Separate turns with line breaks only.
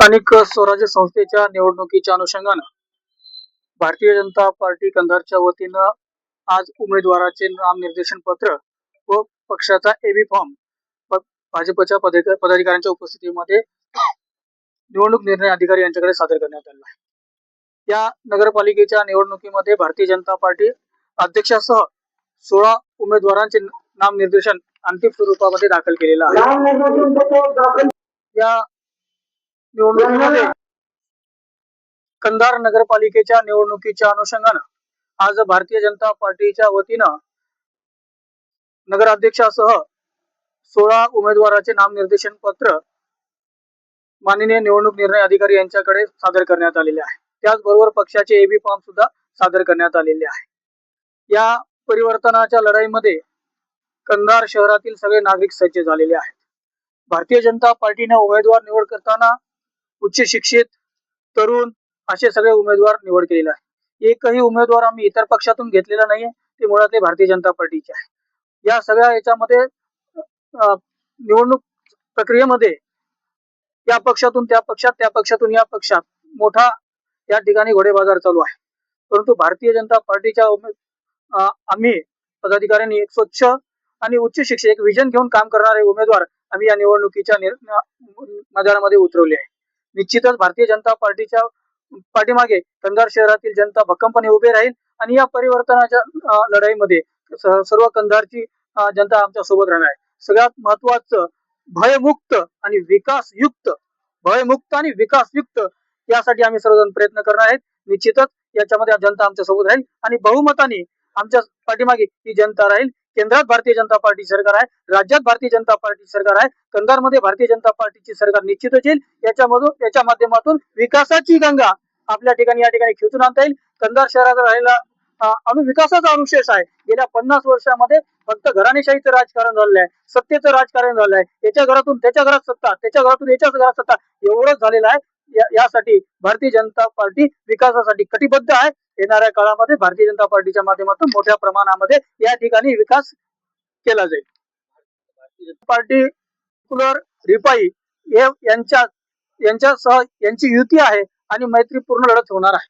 स्थानिक स्वराज्य संस्थेच्या निवडणुकीच्या अनुषंगानं भारतीय जनता पार्टी कंधारच्या वतीनं आज उमेदवाराचे नामनिर्देशन पत्र व पक्षाचा एबी फॉर्म भाजपच्या पदाधिका- पदाधिकाऱ्यांच्या उपस्थितीमध्ये निवडणूक निर्णय अधिकारी यांच्याकडे सादर करण्यात आला आहे. या नगरपालिकेच्या निवडणुकीमध्ये भारतीय जनता पार्टी अध्यक्षासह सोळा उमेदवारांचे नामनिर्देशन अंतिम स्वरूपामध्ये दाखल केलेलं आहे. या निवडणुकीमध्ये कंधार नगरपालिकेच्या निवडणुकीच्या अनुषंगानं आज भारतीय जनता पार्टीच्या वतीनं नगराध्यक्षासह सोळा उमेदवाराचे नामनिर्देशन पत्र माननीय निवडणूक निर्णय अधिकारी यांच्याकडे सादर करण्यात आलेले आहे. त्याचबरोबर पक्षाचे एबी फॉर्म सुद्धा सादर करण्यात आलेले आहे. या परिवर्तनाच्या लढाईमध्ये कंधार शहरातील सगळे नागरिक सज्ज झालेले आहेत. भारतीय जनता पार्टीने उमेदवार निवड करताना उच्च शिक्षित तरुण असे सगळे उमेदवार निवड केलेले आहे एकही उमेदवार आम्ही इतर पक्षातून घेतलेला नाहीये ते मुळातले भारतीय जनता पार्टीचे आहे या सगळ्या याच्यामध्ये निवडणूक प्रक्रियेमध्ये या पक्षातून त्या पक्षात त्या पक्षातून या पक्षात मोठा या ठिकाणी घोडेबाजार चालू आहे. परंतु भारतीय जनता पार्टीच्या आम्ही पदाधिकाऱ्यांनी एक स्वच्छ आणि उच्च शिक्षक एक विजन घेऊन काम करणारे उमेदवार आम्ही या निवडणुकीच्या निर- मैदानामध्ये उतरवले आहे निश्चितच भारतीय जनता पार्टीच्या पाठीमागे कंधार शहरातील जनता भक्कमपणे उभे राहील आणि या परिवर्तनाच्या लढाईमध्ये सर्व कंधारची जनता आमच्यासोबत राहणार आहे. सगळ्यात महत्वाचं भयमुक्त आणि विकासयुक्त भयमुक्त आणि विकासयुक्त यासाठी आम्ही सर्वजण प्रयत्न करणार आहेत. निश्चितच याच्यामध्ये जनता आमच्यासोबत राहील आणि बहुमताने आमच्या पाठीमागे ही जनता राहील. केंद्रात भारतीय जनता पार्टी सरकार आहे राज्यात भारतीय जनता पार्टी सरकार आहे कंधारमध्ये भारतीय जनता पार्टीची सरकार निश्चितच येईल. याच्यामधून याच्या माध्यमातून विकासाची गंगा आपल्या ठिकाणी या ठिकाणी खेचून आणता येईल. कंधार शहरात राहिला अनु विकासाचा अनुशेष आहे. गेल्या पन्नास वर्षामध्ये फक्त घराणेशाहीचं राजकारण झालेलं आहे सत्तेचं राजकारण झालं आहे. याच्या घरातून त्याच्या घरात सत्ता त्याच्या घरातून याच्या घरात सत्ता एवढंच झालेलं आहे. यासाठी भारतीय जनता पार्टी विकासासाठी कटिबद्ध आहे. येणाऱ्या काळामध्ये भारतीय जनता पार्टीच्या माध्यमातून मोठ्या प्रमाणामध्ये या ठिकाणी विकास केला जाईल. पार्टी कुलर रिपाई यांच्या यांच्यासह यांची युती आहे आणि मैत्रीपूर्ण लढत होणार आहे.